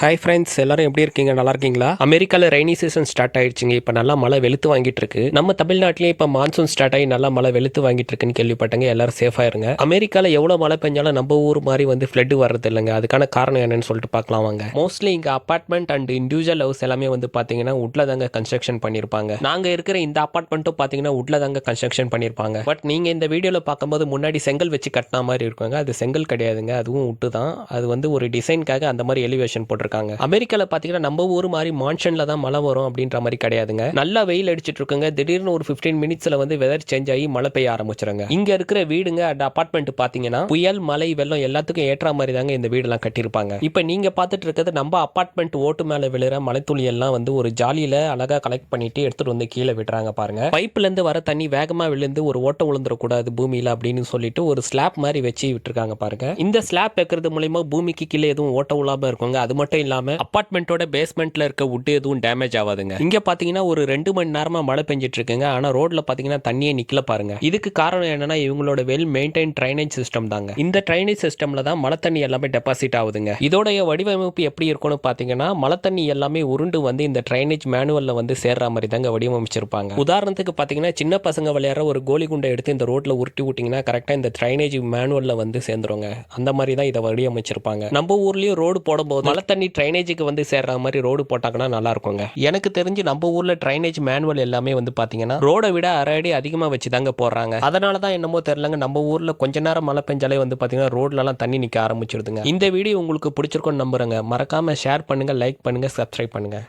Hi friends எல்லாரும் எப்படி இருக்கீங்க? நல்லா இருக்கீங்களா? அமெரிக்காவில் ரெய்னி சீசன் ஸ்டார்ட் ஆயிடுச்சுங்க. இப்போ நல்லா மழை வெளுத்து வாங்கிட்டு இருக்கு. நம்ம தமிழ்நாட்டிலேயே இப்போ மான்சூன் ஸ்டார்ட் ஆகி நல்லா மழை வெளுத்து வாங்கிட்டு இருக்குன்னு கேள்விப்பட்டங்க. எல்லாரும் சேஃபாக இருங்க. அமெரிக்காவில் எவ்வளோ மழை பெஞ்சாலும் நம்ம ஊர் மாதிரி வந்து ஃப்ளட் வர்றது இல்லைங்க அதுக்கான காரணம் என்னன்னு சொல்லிட்டு பார்க்கலாம் வாங்க. மோஸ்ட்லி இங்கே அப்பார்ட்மெண்ட் அண்ட் இண்டிவிஜுவல் ஹவுஸ் எல்லாமே வந்து பார்த்தீங்கன்னா உட்ல தாங்க கன்ஸ்ட்ரக்ஷன் பண்ணியிருப்பாங்க நாங்கள் இருக்கிற இந்த அப்பார்ட்மெண்ட்டும் பார்த்தீங்கன்னா உட்ல தாங்க கன்ஸ்ட்ரக்ஷன் பண்ணியிருப்பாங்க பட் நீங்கள் இந்த வீடியோவில் பார்க்கும்போது முன்னாடி செங்கல் வச்சு கட்டின மாதிரி இருக்குங்க. அது செங்கல் கிடையாதுங்க. அதுவும் உட்டு தான். அது வந்து ஒரு டிசைனுக்காக அந்த மாதிரி எலிவேஷன் போட்டிருக்காங்க. அமெரிக்காவில் பார்த்தீங்கன்னா நம்ம ஊர் மாதிரி மான்சூனில் தான் மழை வரும் அப்படின்ற மாதிரி கிடையாதுங்க. நல்லா வெயில் அடிச்சிட்டு இருக்குங்க திடீர்னு ஒரு 15 மினிட்ஸ்ல வந்து வெதர் சேஞ்ச் ஆகி மழை பெய்ய ஆரம்பிச்சிருங்க. இங்க இருக்கிற வீடுங்க அண்ட் அபார்ட்மெண்ட் பார்த்தீங்கன்னா புயல் மழை வெள்ளம் எல்லாத்துக்கும் ஏற்ற மாதிரி தாங்க இந்த வீடெல்லாம் கட்டியிருப்பாங்க. இப்போ நீங்க பார்த்துட்டு இருக்கிறது நம்ம அபார்ட்மெண்ட் ஓட்டு மேலே விழுற மழைத்துளி எல்லாம் வந்து ஒரு ஜாலியில அழகா கலெக்ட் பண்ணிட்டு எடுத்துட்டு வந்து கீழே விடுறாங்க பாருங்க. பைப்ல இருந்து வர தண்ணி வேகமா விழுந்து ஒரு ஓட்டம் விழுந்துடக்கூடாது பூமியில அப்படின்னு சொல்லிட்டு ஒரு ஸ்லாப் மாதிரி வச்சு விட்டுருக்காங்க பாருங்க. இந்த ஸ்லாப் வைக்கிறது மூலியமா பூமிக்கு கீழே எதுவும் ஓட்ட விழாம இருக்குங்க. அது மட்டும் இல்லாம அப்பார்ட்மெண்ட்டோட பேஸ்மெண்ட்ல இருக்க வுட் எதுவும் டேமேஜ் ஆகாதுங்க. இங்க பாத்தீங்கன்னா ஒரு ரெண்டு மணி நேரமா மழை பெஞ்சிட்டு இருக்குங்க ஆனா ரோட்ல பாத்தீங்கன்னா தண்ணியே நிக்கல பாருங்க. இதுக்கு காரணம் என்னன்னா இவங்களோட வெல் மெயின்டைன் ட்ரைனேஜ் சிஸ்டம் தாங்க. இந்த ட்ரைனேஜ் சிஸ்டம்ல தான் மழை தண்ணி எல்லாமே டெபாசிட் ஆகுதுங்க. இதோடைய வடிவமைப்பு எப்படி இருக்கும்னு பாத்தீங்கன்னா மழை தண்ணி எல்லாமே உருண்டு வந்து இந்த ட்ரைனேஜ் மேனுவல்ல வந்து சேர்ற மாதிரி தாங்க வடிவமைச்சிருப்பாங்க. உதாரணத்துக்கு பாத்தீங்கன்னா சின்ன பசங்க விளையாடுற ஒரு கோலி குண்டை எடுத்து இந்த ரோட்ல உருட்டி விட்டீங்கன்னா கரெக்டா இந்த ட்ரைனேஜ் மேனுவல்ல வந்து சேர்ந்துருங்க. அந்த மாதிரி தான் இதை வடிவமைச்சிருப்பாங்க. நம்ம ஊர்லயும் ரோடு போடும்போது மழை தண்ணி ட்ரைனேஜுக்கு வந்து சேர்ற மாதிரி ரோடு போட்டாங்கன்னா நல்லா இருக்குங்க எனக்கு தெரிஞ்சு நம்ம ஊர்ல ட்ரைனேஜ் மேனுவல் எல்லாமே வந்து பாத்தீங்கன்னா ரோடை விட அரை அடி அதிகமா வச்சு தாங்க போடுறாங்க. அதனால தான் என்னமோ தெரியலங்க நம்ம ஊர்ல கொஞ்ச நேரம் மழை பெஞ்சாலே வந்து பாத்தீங்கன்னா ரோட்ல எல்லாம் தண்ணி நிக்க ஆரம்பிச்சிருதுங்க. இந்த வீடியோ உங்களுக்கு பிடிச்சிருக்கும்னு நம்புறேங்க. மறக்காம ஷேர் பண்ணுங்க லைக் பண்ணுங்க சப்ஸ்கிரைப் பண்ணுங்க.